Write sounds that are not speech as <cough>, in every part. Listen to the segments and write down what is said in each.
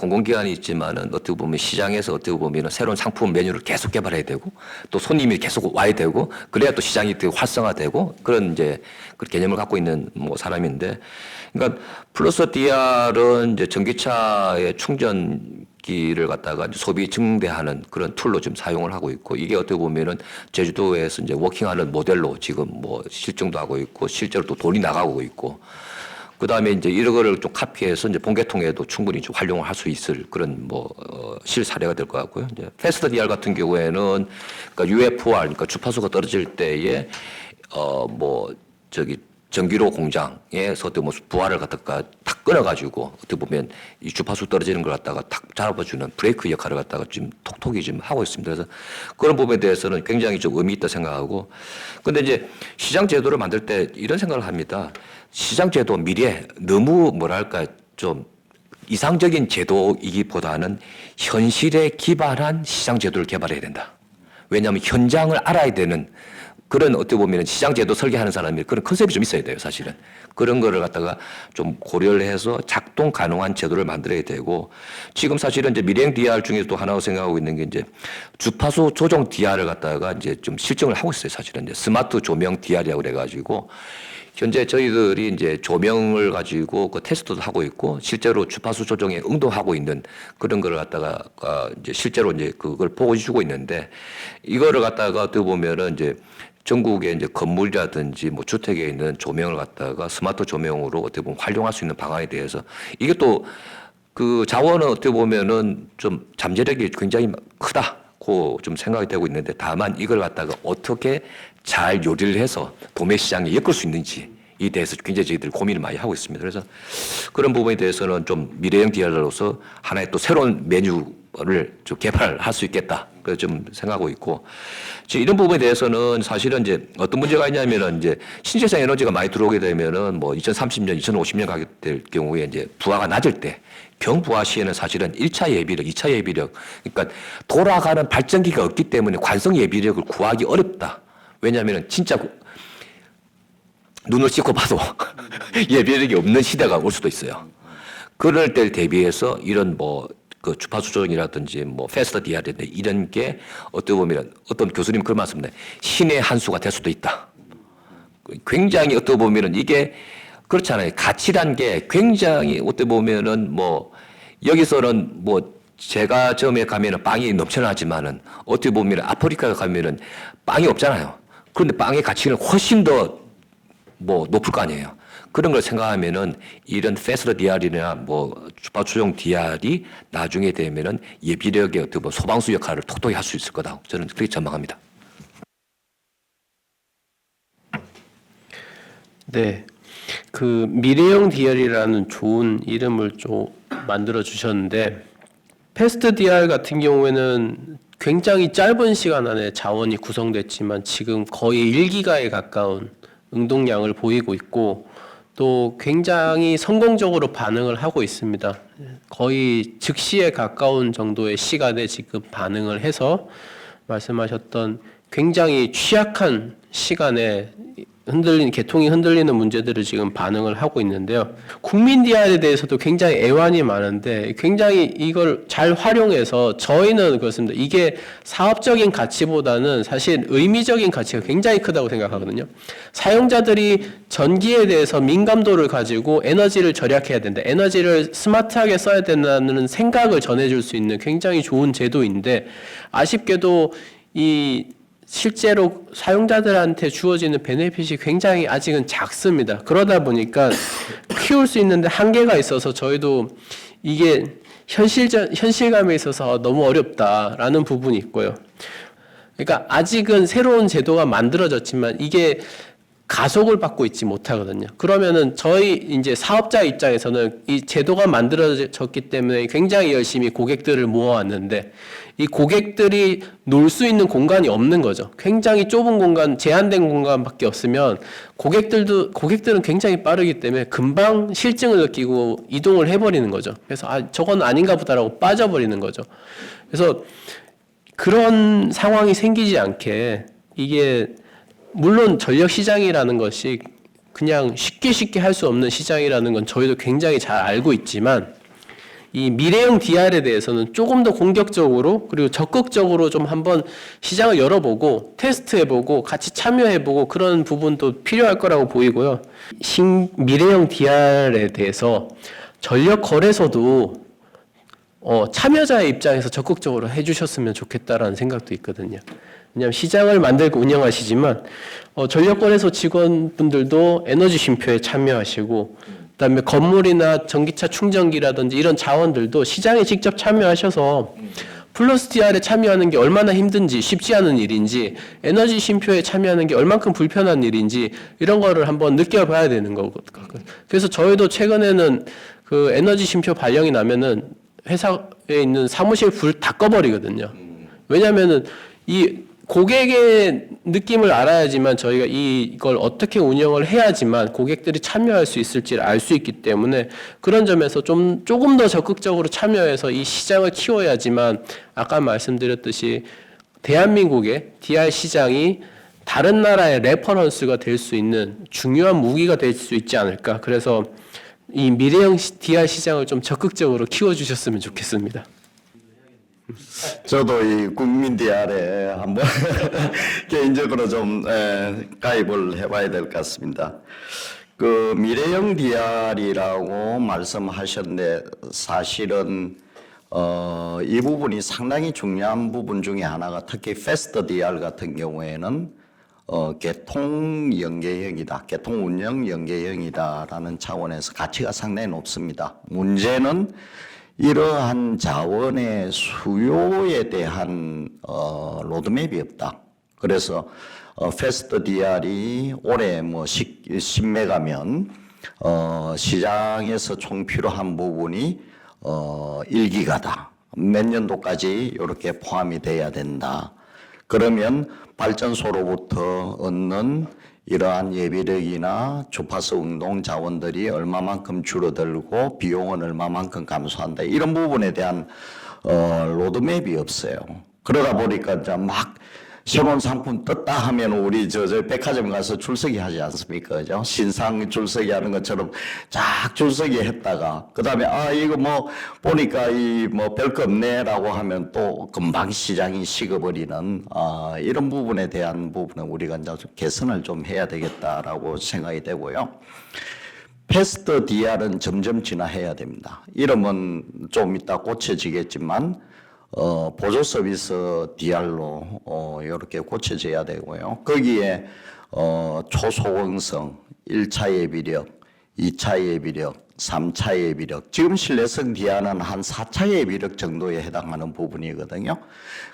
공공기관이 있지만은 어떻게 보면 시장에서 어떻게 보면 새로운 상품 메뉴를 계속 개발해야 되고 또 손님이 계속 와야 되고 그래야 또 시장이 되게 활성화되고 그런 이제 그 개념을 갖고 있는 뭐 사람인데 그러니까 플러스 DR은 이제 전기차의 충전 기를 갖다가 이제 소비 증대하는 그런 툴로 좀 사용을 하고 있고 이게 어떻게 보면은 제주도에서 이제 워킹하는 모델로 지금 뭐 실증도 하고 있고 실제로 또 돈이 나가고 있고 그 다음에 이제 이런 거를 좀 카피해서 이제 본계통에도 충분히 좀 활용을 할 수 있을 그런 뭐, 어, 실사례가 될 것 같고요. 이제 패스트 DR 같은 경우에는 그러니까 UFR, 그러니까 주파수가 떨어질 때에 어, 뭐, 저기 전기로 공장에서 어떻게 뭐 부하를 갖다가 탁 끊어가지고 어떻게 보면 이 주파수 떨어지는 걸 갖다가 탁 잡아주는 브레이크 역할을 갖다가 지금 톡톡이 지금 하고 있습니다. 그래서 그런 부분에 대해서는 굉장히 좀 의미 있다 생각하고 근데 이제 시장 제도를 만들 때 이런 생각을 합니다. 시장 제도 미래 너무 뭐랄까 좀 이상적인 제도이기보다는 현실에 기반한 시장 제도를 개발해야 된다. 왜냐하면 현장을 알아야 되는 그런 어떻게 보면 시장 제도 설계하는 사람이 그런 컨셉이 좀 있어야 돼요, 사실은. 그런 거를 갖다가 좀 고려를 해서 작동 가능한 제도를 만들어야 되고 지금 사실은 이제 미래형 DR 중에 또 하나 생각하고 있는 게 이제 주파수 조정 DR을 갖다가 이제 좀 실증을 하고 있어요, 사실은. 이제 스마트 조명 DR이라고 그래 가지고 현재 저희들이 이제 조명을 가지고 그 테스트도 하고 있고 실제로 주파수 조정에 응도하고 있는 그런 거를 갖다가 어, 이제 실제로 이제 그걸 보여주고 있는데 이거를 갖다가 어떻게 보면은 이제 전국에 이제 건물이라든지 뭐 주택에 있는 조명을 갖다가 스마트 조명으로 어떻게 보면 활용할 수 있는 방안에 대해서 이게 또 그 자원은 어떻게 보면은 좀 잠재력이 굉장히 크다 고좀 생각이 되고 있는데 다만 이걸 갖다가 어떻게 잘 요리를 해서 도매 시장에 엮을 수 있는지 이 대해서 굉장히 저희들 고민을 많이 하고 있습니다. 그래서 그런 부분에 대해서는 좀 미래형 디알로서 하나의 또 새로운 메뉴를 좀 개발할 수 있겠다. 그래서 좀 생각하고 있고 이런 부분에 대해서는 사실은 이제 어떤 문제가 있냐면은 이제 신재생 에너지가 많이 들어오게 되면은 뭐 2030년, 2050년 가게 될 경우에 이제 부하가 낮을 때 병부하 시에는 사실은 1차 예비력, 2차 예비력 그러니까 돌아가는 발전기가 없기 때문에 관성 예비력을 구하기 어렵다. 왜냐하면 진짜 눈을 씻고 봐도 <laughs> 예비력이 없는 시대가 올 수도 있어요. 그럴 때를 대비해서 이런 뭐 그 주파수 조정이라든지 뭐 패스트 DR인데 이런 게 어떻게 보면 어떤 교수님 그런 말씀인데 신의 한 수가 될 수도 있다. 굉장히 어떻게 보면은 이게 그렇잖아요. 가치란 게 굉장히 어떻게 보면은 뭐 여기서는 뭐 제가 처음에 가면은 빵이 넘쳐나지만은 어떻게 보면 아프리카 가면은 빵이 없잖아요. 그런데 빵의 가치는 훨씬 더 뭐 높을 거 아니에요. 그런 걸 생각하면은 이런 패스트 DR이나 뭐 주파수용 DR이 나중에 되면은 예비력의 어떻게 뭐 소방수 역할을 톡톡히 할 수 있을 거다. 저는 그렇게 전망합니다. 네. 그 미래형 DR이라는 좋은 이름을 좀 만들어 주셨는데 패스트 DR 같은 경우에는 굉장히 짧은 시간 안에 자원이 구성됐지만 지금 거의 1기가에 가까운 응동량을 보이고 있고 또 굉장히 성공적으로 반응을 하고 있습니다. 거의 즉시에 가까운 정도의 시간에 지금 반응을 해서 말씀하셨던 굉장히 취약한 시간에 흔들리는 개통이 흔들리는 문제들을 지금 반응을 하고 있는데요. 국민 DR에 대해서도 굉장히 애환이 많은데 굉장히 이걸 잘 활용해서 저희는 그렇습니다. 이게 사업적인 가치보다는 사실 의미적인 가치가 굉장히 크다고 생각하거든요. 사용자들이 전기에 대해서 민감도를 가지고 에너지를 절약해야 된다. 에너지를 스마트하게 써야 된다는 생각을 전해줄 수 있는 굉장히 좋은 제도인데 아쉽게도 이 실제로 사용자들한테 주어지는 베네핏이 굉장히 아직은 작습니다. 그러다 보니까 키울 수 있는데 한계가 있어서 저희도 이게 현실적 현실감에 있어서 너무 어렵다라는 부분이 있고요. 그러니까 아직은 새로운 제도가 만들어졌지만 이게 가속을 받고 있지 못하거든요. 그러면은 저희 이제 사업자 입장에서는 이 제도가 만들어졌기 때문에 굉장히 열심히 고객들을 모아왔는데 이 고객들이 놀 수 있는 공간이 없는 거죠. 굉장히 좁은 공간, 제한된 공간밖에 없으면 고객들도 고객들은 굉장히 빠르기 때문에 금방 실증을 느끼고 이동을 해버리는 거죠. 그래서 아 저건 아닌가 보다라고 빠져버리는 거죠. 그래서 그런 상황이 생기지 않게 이게 물론 전력 시장이라는 것이 그냥 쉽게 쉽게 할 수 없는 시장이라는 건 저희도 굉장히 잘 알고 있지만 이 미래형 DR에 대해서는 조금 더 공격적으로 그리고 적극적으로 좀 한번 시장을 열어보고 테스트해보고 같이 참여해보고 그런 부분도 필요할 거라고 보이고요. 신 미래형 DR에 대해서 전력 거래소도 어, 참여자의 입장에서 적극적으로 해주셨으면 좋겠다라는 생각도 있거든요. 왜냐하면 시장을 만들고 운영하시지만 어, 전력거래소 직원분들도 에너지 쉼표에 참여하시고 그다음에 건물이나 전기차 충전기라든지 이런 자원들도 시장에 직접 참여하셔서 플러스 DR에 참여하는 게 얼마나 힘든지 쉽지 않은 일인지 에너지 쉼표에 참여하는 게 얼만큼 불편한 일인지 이런 거를 한번 느껴봐야 되는 거거든요. 그래서 저희도 최근에는 그 에너지 쉼표 발령이 나면은 회사에 있는 사무실 불 다 꺼버리거든요. 왜냐하면은 이 고객의 느낌을 알아야지만 저희가 이걸 어떻게 운영을 해야지만 고객들이 참여할 수 있을지를 알 수 있기 때문에 그런 점에서 좀 조금 더 적극적으로 참여해서 이 시장을 키워야지만 아까 말씀드렸듯이 대한민국의 DR 시장이 다른 나라의 레퍼런스가 될 수 있는 중요한 무기가 될 수 있지 않을까. 그래서 이 미래형 시- DR 시장을 좀 적극적으로 키워주셨으면 좋겠습니다. 저도 이 국민 DR에 한번 <laughs> 개인적으로 좀 에, 가입을 해봐야 될 것 같습니다. 그 미래형 DR이라고 말씀하셨는데 사실은 어, 이 부분이 상당히 중요한 부분 중에 하나가 특히 패스트 DR 같은 경우에는 어, 개통 연계형이다, 개통 운영 연계형이다라는 차원에서 가치가 상당히 높습니다. 문제는 이러한 자원의 수요에 대한 어, 로드맵이 없다. 그래서 어, 패스트 DR이 올해 뭐 10, 10메가면 어, 시장에서 총 필요한 부분이 어, 1기가다. 몇 년도까지 이렇게 포함이 돼야 된다. 그러면 발전소로부터 얻는 이러한 예비력이나 주파수 운동 자원들이 얼마만큼 줄어들고 비용은 얼마만큼 감소한다. 이런 부분에 대한 어, 로드맵이 없어요. 그러다 보니까 막 새로운 상품 떴다 하면 우리 저, 저 백화점 가서 줄서기 하지 않습니까? 그죠? 신상 줄서기 하는 것처럼 쫙 줄서기 했다가 그 다음에 아, 이거 뭐 보니까 이 뭐 별거 없네라고 하면 또 금방 시장이 식어버리는 아, 이런 부분에 대한 부분은 우리가 이제 좀 개선을 좀 해야 되겠다라고 생각이 되고요. 패스트 DR은 점점 진화해야 됩니다. 이름은 좀 이따 고쳐지겠지만 어, 보조 서비스 DR로 어, 이렇게 고쳐져야 되고요. 거기에 어, 초소형성, 1차 예비력, 2차 예비력, 3차 예비력, 지금 신뢰성 DR은 한 4차 예비력 정도에 해당하는 부분이거든요.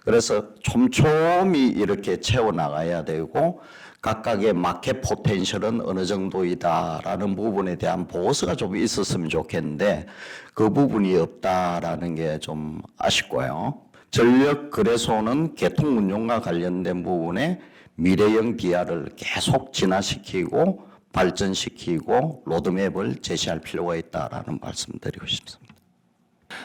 그래서 촘촘히 이렇게 채워나가야 되고 각각의 마켓 포텐셜은 어느 정도이다라는 부분에 대한 보고서가 좀 있었으면 좋겠는데 그 부분이 없다라는 게 좀 아쉽고요. 전력 거래소는 개통 운용과 관련된 부분에 미래형 DR을 계속 진화시키고 발전시키고 로드맵을 제시할 필요가 있다라는 말씀드리고 싶습니다.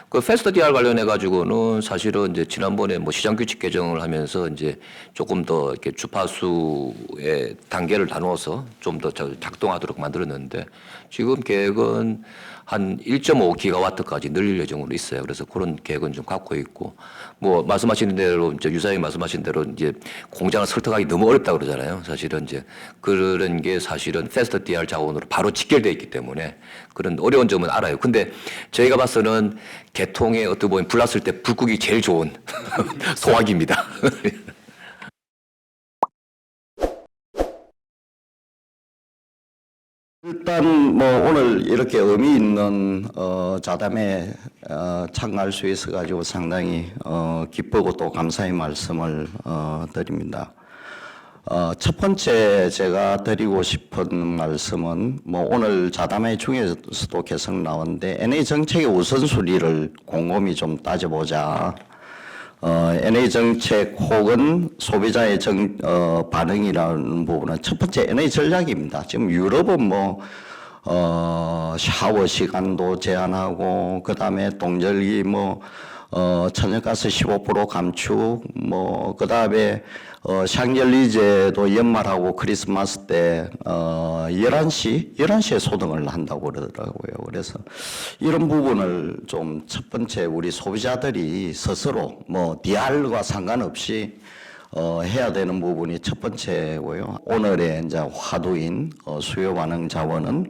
그 패스트 DR 관련해 가지고는 사실은 이제 지난번에 뭐 시장 규칙 개정을 하면서 이제 조금 더 이렇게 주파수의 단계를 나누어서 좀 더 작동하도록 만들었는데 지금 계획은 한 1.5기가와트까지 늘릴 예정으로 있어요. 그래서 그런 계획은 좀 갖고 있고 뭐 말씀하신 대로 이제 유사님 말씀하신 대로 이제 공장을 설득하기 너무 어렵다 그러잖아요. 사실은 이제 그런 게 사실은 패스트 DR 자원으로 바로 직결돼 있기 때문에 그런 어려운 점은 알아요. 근데 저희가 봐서는 개통에 어떻게 보면 불났을 때 불국이 제일 좋은 <laughs> 소화기입니다. 일단 뭐 오늘 이렇게 의미 있는 어, 자담에 어, 참가할 수 있어 가지고 상당히 어, 기쁘고 또 감사의 말씀을 어, 드립니다. 어, 첫 번째 제가 드리고 싶은 말씀은 뭐 오늘 자담회 중에서도 계속 나오는데 NA 정책의 우선순위를 곰곰이 좀 따져보자. 어, NA 정책 혹은 소비자의 정, 어, 반응이라는 부분은 첫 번째 NA 전략입니다. 지금 유럽은 뭐, 어, 샤워 시간도 제한하고, 그 다음에 동절기 뭐, 어, 천연가스 15% 감축, 뭐, 그 다음에, 어, 샹젤리제도 연말하고 크리스마스 때, 어, 11시, 11시에 소등을 한다고 그러더라고요. 그래서 이런 부분을 좀 첫 번째 우리 소비자들이 스스로 뭐, DR과 상관없이 어, 해야 되는 부분이 첫 번째고요. 오늘의 이제 화두인 어, 수요 반응 자원은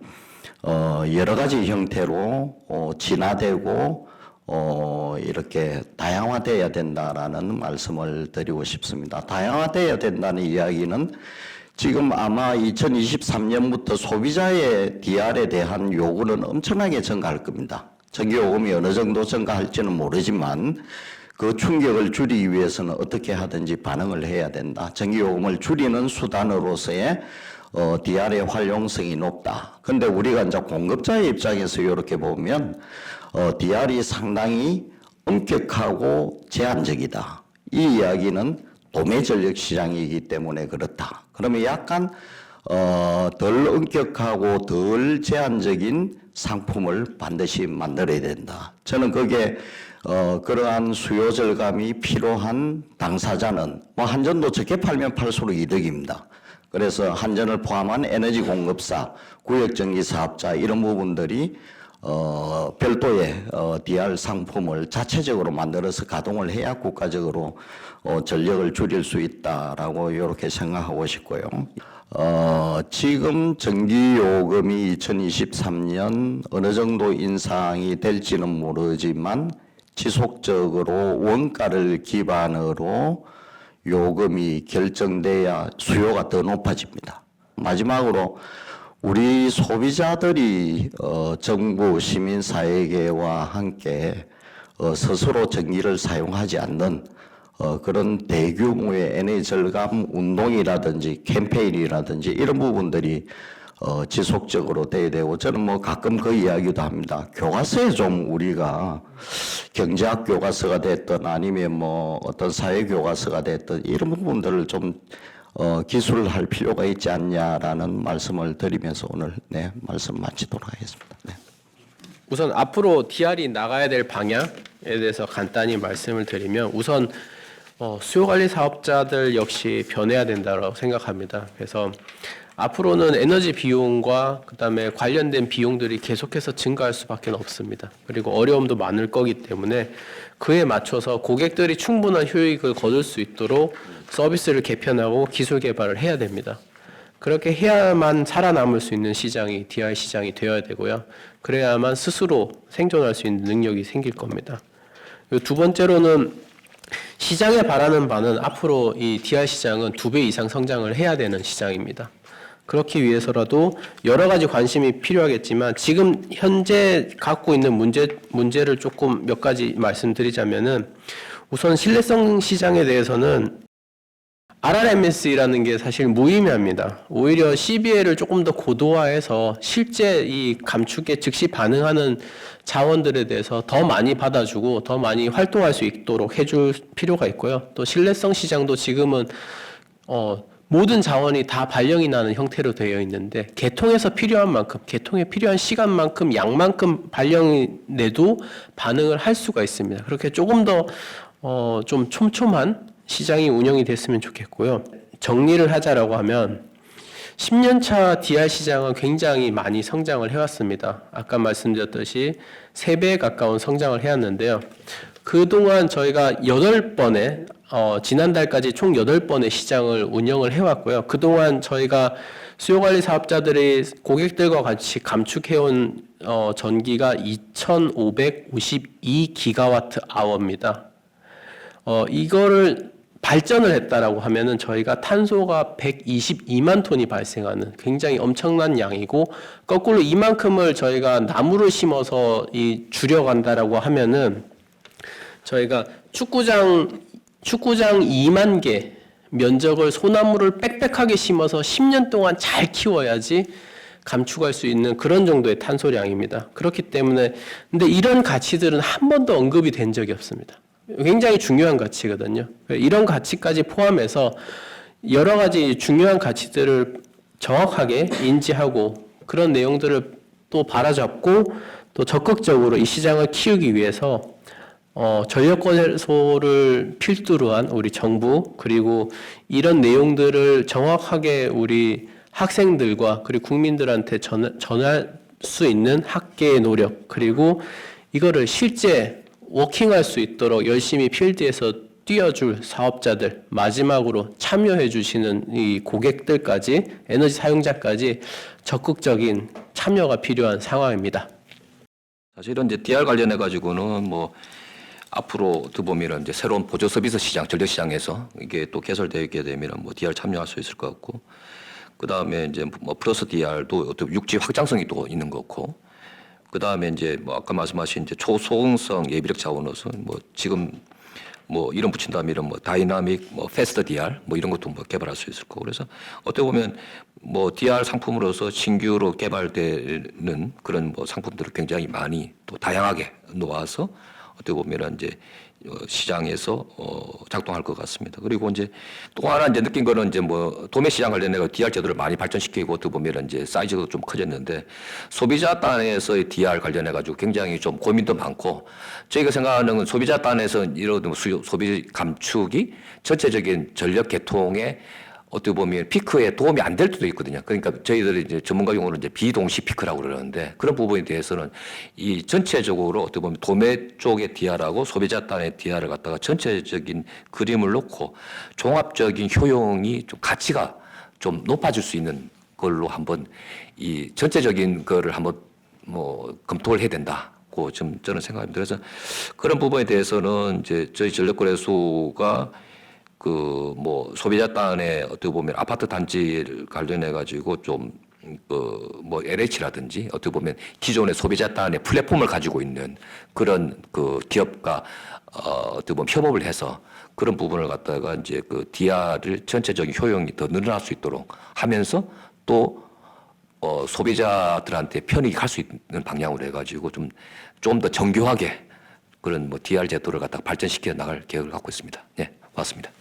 어, 여러 가지 형태로 어, 진화되고 어, 이렇게 다양화돼야 된다라는 말씀을 드리고 싶습니다. 다양화돼야 된다는 이야기는 지금 아마 2023년부터 소비자의 DR에 대한 요구는 엄청나게 증가할 겁니다. 전기요금이 어느 정도 증가할지는 모르지만 그 충격을 줄이기 위해서는 어떻게 하든지 반응을 해야 된다. 전기요금을 줄이는 수단으로서의 어, DR의 활용성이 높다. 근데 우리가 이제 공급자의 입장에서 이렇게 보면 어, DR이 상당히 엄격하고 제한적이다. 이 이야기는 도매 전력 시장이기 때문에 그렇다. 그러면 약간 어, 덜 엄격하고 덜 제한적인 상품을 반드시 만들어야 된다. 저는 그게 어, 그러한 수요 절감이 필요한 당사자는 뭐 한전도 적게 팔면 팔수록 이득입니다. 그래서 한전을 포함한 에너지 공급사, 구역 전기 사업자 이런 부분들이 어, 별도의 어, DR 상품을 자체적으로 만들어서 가동을 해야 국가적으로 어, 전력을 줄일 수 있다라고 이렇게 생각하고 싶고요. 어, 지금 전기요금이 2023년 어느 정도 인상이 될지는 모르지만 지속적으로 원가를 기반으로 요금이 결정돼야 수요가 더 높아집니다. 마지막으로 우리 소비자들이 어, 정부 시민사회계와 함께 어, 스스로 전기를 사용하지 않는 어, 그런 대규모의 에너지 절감 운동이라든지 캠페인이라든지 이런 부분들이 어, 지속적으로 돼야 되고 저는 뭐 가끔 그 이야기도 합니다. 교과서에 좀 우리가 경제학 교과서가 됐든 아니면 뭐 어떤 사회 교과서가 됐든 이런 부분들을 좀 어, 기술을 할 필요가 있지 않냐라는 말씀을 드리면서 오늘 네 말씀 마치도록 하겠습니다. 네. 우선 앞으로 DR이 나가야 될 방향에 대해서 간단히 말씀을 드리면 우선 어, 수요 관리 사업자들 역시 변해야 된다고 생각합니다. 그래서 앞으로는 에너지 비용과 그다음에 관련된 비용들이 계속해서 증가할 수밖에 없습니다. 그리고 어려움도 많을 거기 때문에 그에 맞춰서 고객들이 충분한 효익을 거둘 수 있도록 서비스를 개편하고 기술 개발을 해야 됩니다. 그렇게 해야만 살아남을 수 있는 시장이 DI 시장이 되어야 되고요. 그래야만 스스로 생존할 수 있는 능력이 생길 겁니다. 두 번째로는 시장에 바라는 바는 앞으로 이 DI 시장은 두 배 이상 성장을 해야 되는 시장입니다. 그렇기 위해서라도 여러 가지 관심이 필요하겠지만 지금 현재 갖고 있는 문제 문제를 조금 몇 가지 말씀드리자면은 우선 신뢰성 시장에 대해서는 RRMS라는 게 사실 무의미합니다. 오히려 CBL을 조금 더 고도화해서 실제 이 감축에 즉시 반응하는 자원들에 대해서 더 많이 받아주고 더 많이 활동할 수 있도록 해줄 필요가 있고요. 또 신뢰성 시장도 지금은 어, 모든 자원이 다 발령이 나는 형태로 되어 있는데 개통에서 필요한 만큼 개통에 필요한 시간만큼 양만큼 발령이 내도 반응을 할 수가 있습니다. 그렇게 조금 더 어, 좀 촘촘한 시장이 운영이 됐으면 좋겠고요. 정리를 하자라고 하면 10년차 DR 시장은 굉장히 많이 성장을 해왔습니다. 아까 말씀드렸듯이 3배에 가까운 성장을 해왔는데요. 그동안 저희가 8번의 어, 지난달까지 총 8번의 시장을 운영을 해왔고요. 그동안 저희가 수요관리 사업자들이 고객들과 같이 감축해온 어, 전기가 2,552기가와트 아워입니다. 어, 이거를 발전을 했다라고 하면은 저희가 탄소가 122만 톤이 발생하는 굉장히 엄청난 양이고 거꾸로 이만큼을 저희가 나무를 심어서 이 줄여간다라고 하면은 저희가 축구장 축구장 2만 개 면적을 소나무를 빽빽하게 심어서 10년 동안 잘 키워야지 감축할 수 있는 그런 정도의 탄소량입니다. 그렇기 때문에 근데 이런 가치들은 한 번도 언급이 된 적이 없습니다. 굉장히 중요한 가치거든요. 이런 가치까지 포함해서 여러 가지 중요한 가치들을 정확하게 인지하고 그런 내용들을 또 바라잡고 또 적극적으로 이 시장을 키우기 위해서 어, 전력 거래소를 필두로 한 우리 정부 그리고 이런 내용들을 정확하게 우리 학생들과 그리고 국민들한테 전, 전할 수 있는 학계의 노력 그리고 이거를 실제 워킹할 수 있도록 열심히 필드에서 뛰어줄 사업자들 마지막으로 참여해 주시는 이 고객들까지 에너지 사용자까지 적극적인 참여가 필요한 상황입니다. 사실은 이제 DR 관련해 가지고는 뭐 앞으로 두 보면은 이제 새로운 보조 서비스 시장, 전력 시장에서 이게 또 개설되게 되면 뭐 DR 참여할 수 있을 것 같고 그 다음에 이제 뭐 플러스 DR도 어떤 육지 확장성이 또 있는 거고 그 다음에 이제 뭐 아까 말씀하신 이제 초소음성 예비력 자원으로서 뭐 지금 뭐 이름 붙인다면 이런 뭐 다이나믹 뭐 패스트 DR 뭐 이런 것도 뭐 개발할 수 있을 거고 그래서 어떻게 보면 뭐 DR 상품으로서 신규로 개발되는 그런 뭐 상품들을 굉장히 많이 또 다양하게 놓아서 어떻게 보면은 이제 어, 시장에서 어 작동할 것 같습니다. 그리고 이제 또 하나 이제 느낀 거는 이제 뭐 도매 시장 관련해서 DR 제도를 많이 발전시키고 어떻게 보면은 이제 사이즈가 좀 커졌는데 소비자 단에서의 DR 관련해 가지고 굉장히 좀 고민도 많고 저희가 생각하는 건 소비자 단에서 이런 뭐 수요 소비 감축이 전체적인 전력 개통에 어떻게 보면 피크에 도움이 안될 때도 있거든요. 그러니까 저희들이 이제 전문가 용어로 이제 비동시 피크라고 그러는데 그런 부분에 대해서는 이 전체적으로 어떻게 보면 도매 쪽의 DR하고 소비자 단의 DR을 갖다가 전체적인 그림을 놓고 종합적인 효용이 좀 가치가 좀 높아질 수 있는 걸로 한번 이 전체적인 거를 한번 뭐 검토를 해야 된다 고 좀 저는 생각합니다. 그래서 그런 부분에 대해서는 이제 저희 전력거래소가 그 뭐 소비자 단에 어떻게 보면 아파트 단지를 관련해 가지고 좀 그뭐 LH라든지 어떻게 보면 기존의 소비자 단의 플랫폼을 가지고 있는 그런 그 기업과 어 어떻게 보면 협업을 해서 그런 부분을 갖다가 이제 그 DR을 전체적인 효용이 더 늘어날 수 있도록 하면서 또 어, 소비자들한테 편익이 갈 수 있는 방향으로 해가지고 좀 좀 더 정교하게 그런 뭐 DR 제도를 갖다가 발전시켜 나갈 계획을 갖고 있습니다. 네, 고맙습니다.